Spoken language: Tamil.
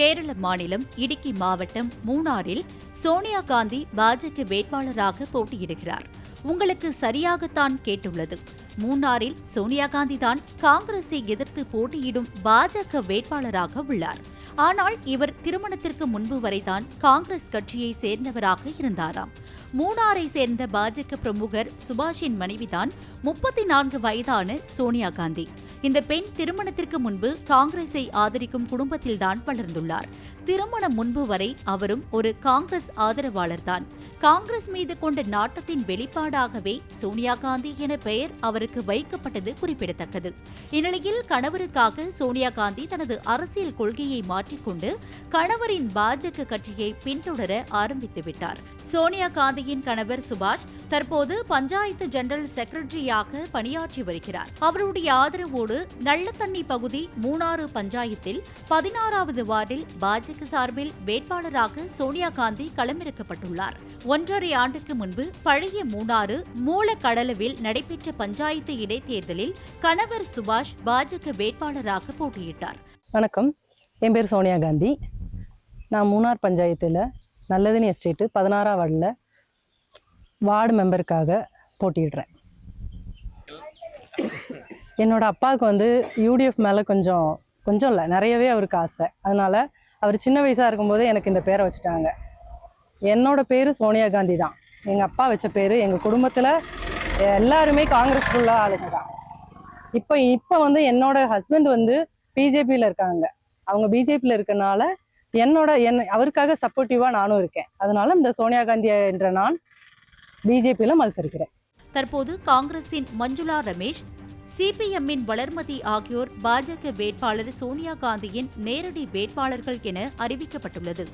கேரள மாநிலம் இடுக்கி மாவட்டம் மூணாறில் சோனியா காந்தி பாஜக வேட்பாளராக போட்டியிடுகிறார். உங்களுக்கு சரியாகத்தான் கேட்டுள்ளது. மூணாறில் சோனியா காந்தி தான் காங்கிரஸை எதிர்த்து போட்டியிடும் பாஜக வேட்பாளராக உள்ளார். ஆனால் இவர் திருமணத்திற்கு முன்பு வரைதான் காங்கிரஸ் கட்சியை சேர்ந்தவராக இருந்தாராம். மூணாரை சேர்ந்த பாஜக பிரமுகர் சுபாஷின் மனைவிதான் முப்பத்தி நான்கு வயதான சோனியா காந்தி. இந்த பெண் திருமணத்திற்கு முன்பு காங்கிரஸை ஆதரிக்கும் குடும்பத்தில்தான் வளர்ந்துள்ளார். திருமணம் முன்பு வரை அவரும் ஒரு காங்கிரஸ் ஆதரவாளர்தான். காங்கிரஸ் மீது கொண்ட நாட்டத்தின் வெளிப்பாடாகவே சோனியா காந்தி என பெயர் அவருக்கு வைக்கப்பட்டது குறிப்பிடத்தக்கது. இந்நிலையில் கணவருக்காக சோனியா காந்தி தனது அரசியல் கொள்கையை மாற்றிக்கொண்டு கணவரின் பாஜக கட்சியை பின்தொடர ஆரம்பித்துவிட்டார் சோனியா காந்தியின் கணவர் சுபாஷ் தற்போது பஞ்சாயத்து ஜெனரல் செக்ரட்டரியாக பணியாற்றி வருகிறார். அவருடைய ஆதரவோடு நல்லத்தண்ணி பகுதி மூணாறு பஞ்சாயத்தில் பதினாறாவது வார்டில் பாஜக சார்பில் வேட்பாளராக சோனியா காந்தி களமிறக்கப்பட்டுள்ளார். ஒன்றரை ஆண்டுக்கு முன்பு பழைய மூணாறு மூலக்கடலவில் நடைபெற்ற பஞ்சாயத்து இடைத்தேர்தலில் கணவர் சுபாஷ் பாஜக வேட்பாளராக போட்டியிட்டார். வணக்கம். என் பேர் சோனியா காந்தி. நான் மூணார் பஞ்சாயத்தில் நல்லதனி எஸ்டேட்டு பதினாறாம் வார்டில் வார்டு மெம்பருக்காக போட்டியிடுறேன். என்னோட அப்பாவுக்கு வந்து யூடிஎஃப் மேலே கொஞ்சம் கொஞ்சம் இல்லை நிறையவே அவருக்கு ஆசை. அதனால அவர் சின்ன வயசாக இருக்கும்போது எனக்கு இந்த பேரை வச்சுட்டாங்க. என்னோட பேர் சோனியா காந்தி தான். எங்கள் அப்பா வச்ச பேர் எங்கள் குடும்பத்தில் எல்லாருமே காங்கிரஸ் ஃபுல்லாக ஆளுங்க தான். இப்போ இப்போ வந்து என்னோட ஹஸ்பண்ட் வந்து பிஜேபியில் இருக்காங்க. அவங்க பிஜேபியில் இருக்கனால என்னோட என் அவருக்காக சப்போர்ட்டிவாக நானும் இருக்கேன். அதனால இந்த சோனியா காந்தி என்ற நான் பிஜேபியில் மത്സரிக்கிறேன் தற்போது காங்கிரஸின் மஞ்சுளா ரமேஷ் சிபிஎம்மின் வளர்மதி ஆகியோர் பாஜக வேட்பாளர் சோனியா காந்தியின் நேரடி வேட்பாளர்கள் என அறிவிக்கப்பட்டுள்ளது.